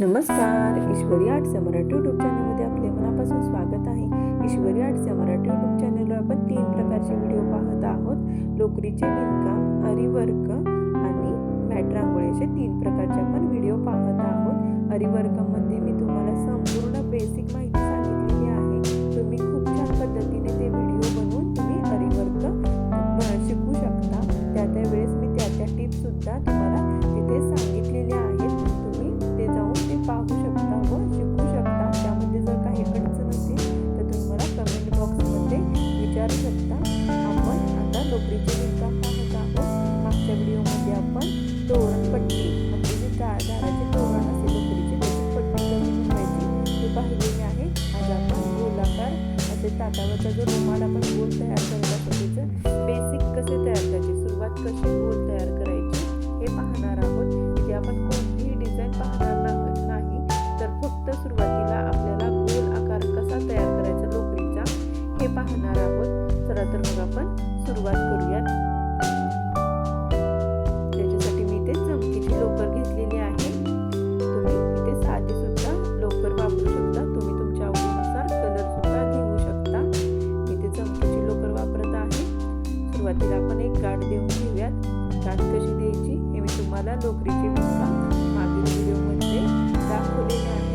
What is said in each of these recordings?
नमस्कार ईश्वरी आर्ट्सच्या मराठी यूट्यूब चॅनलमध्ये आपले मनापासून स्वागत आहे. ईश्वरी आर्ट्सच्या मराठी यूट्यूब चॅनलवर आपण तीन प्रकारचे व्हिडिओ पाहत आहोत. लोकरीचे विणकाम अरिवर्क आणि मॅट रांगोळी असे तीन प्रकारचे आपण व्हिडिओ पाहत आहोत. अरिवर्कमध्ये मी तुम्हाला संपूर्ण बेसिक माहिती व्हिडिओमध्ये आपण तोरणपट्टी म्हणजे जे दा दाराचे तोरण असेल लोकरीचे त्याची पट्टी कशी बनवायची ते पाहिलेले आहे. आज आपण गोलाकार असे ताटावरचा जो रुमाल आपण गोल तयार करत असतो त्याचं बेसिक कसे तयार करायचे सुरुवात कशी गोल तयार करायची हे पाहणार आहोत. इथे आपण कोणतीही डिझाईन पाहणार नाही तर फक्त सुरुवातीला आपण एक गाठ देऊन घेऊयात. गाठ कशी द्यायची? हे मी तुम्हाला लोकरीचे विणकाम मागील व्हिडिओमध्ये दाखवलेली आहे.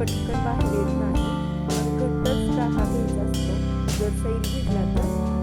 पटकन बाहेर येत नाही. पण घट्टच टाका घ्यायचा असतो. जर सैल घेतला तर.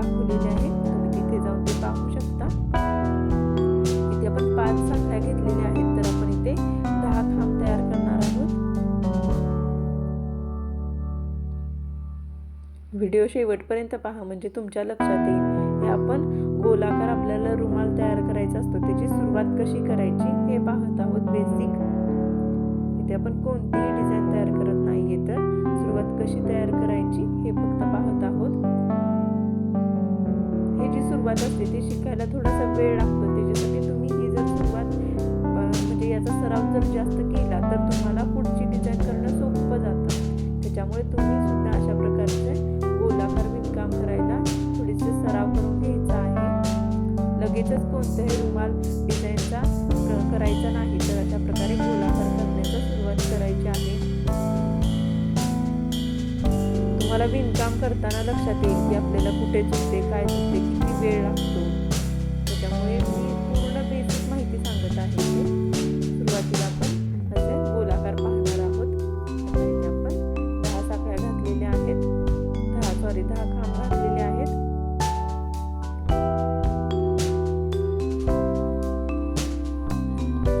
दाखवलेले आहे. तुम्ही तिथे जाऊन ते पाहू शकता. इथे आपण पाच संख्या घेतलेल्या आहेत तर आपण इथे दहा खांब तयार करणार आहोत. व्हिडिओ शेवटपर्यंत पहा म्हणजे तुमच्या लक्षात येईल. हे आपण गोलाकार आपल्याला रुमाल तयार करायचा असतो त्याची सुरुवात कशी करायची हे पाहत आहोत बेसिक इथे आपण कोणतीही डिझाईन तयार करत नाहीये तर सुरुवात कशी तयार करायची सुरुवात असते ते शिकायला थोडासा वेळ लागतो. त्याच्यासाठी तुम्ही ही जर सुरुवात म्हणजे याचा सराव जर जास्त केला तर तुम्हाला पुढची डिझाईन करणं सोपं जातं. त्याच्यामुळे तुम्ही सुद्धा अशा प्रकारचे गोलाकार विणकाम करायला थोडेसे सराव करून घ्यायचा आहे. लगेचच कोणत्याही रुमाल डिझाईनचा करायचा नाही तर अशा प्रकारे गोलाकार करण्याचा सुरुवात करायची आहे. तुम्हाला विणकाम करताना लक्षात येईल की आपल्याला कुठे चुकते काय चुकते वेळ लागतो. त्याच्यामुळे मी पूर्ण बेसिक माहिती सांगत आहे इथे. सुरुवातीला आपण असे गोलाकार पाहणार आहोत. आपण दहा साखळ्या घातलेल्या आहेत. दहा सॉरी दहा खांब घातलेले आहेत.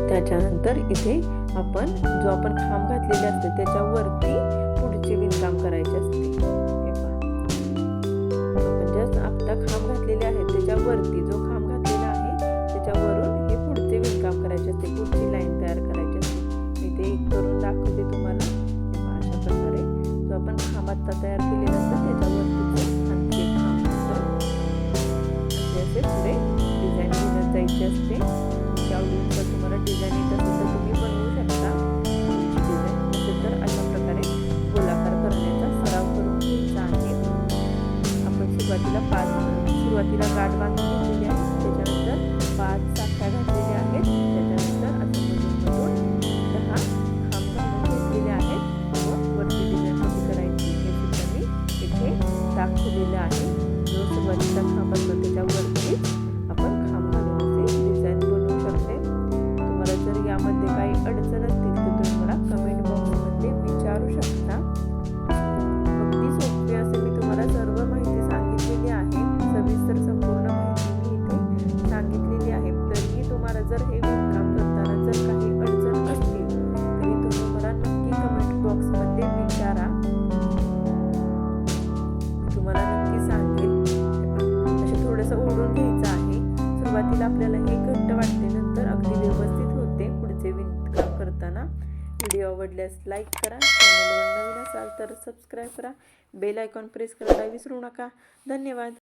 त्याच्यानंतर इथे आपण जो आपण खांब घातलेले असते त्याच्यावरती पुढचे विणकाम करायचे असते. आत्ता तयार केलेला असतो त्याच्यावरती आणखी एक काम घालतो. असे पुढे डिझाईन बनत जायची असते. तुमच्या आवडीनुसार तुम्हाला डिझाईन येत असेल तर तुम्ही बनवू शकता. तुमची डिझाईन नसेल तर अशा प्रकारे गोलाकार करण्याचा सराव करून घ्यायचा आहे. आपण सुरुवातीला पाच सुरुवातीला गाठ बांधून घेतलेली आहे. त्याच्यानंतर पाच साखळ्या घातलेल्या öğreterek व्हिडिओ आवडल्यास लाईक करा चॅनलवर नवीन असाल तर सबस्क्राईब करा. बेल आयकॉन प्रेस करायला विसरू नका. धन्यवाद.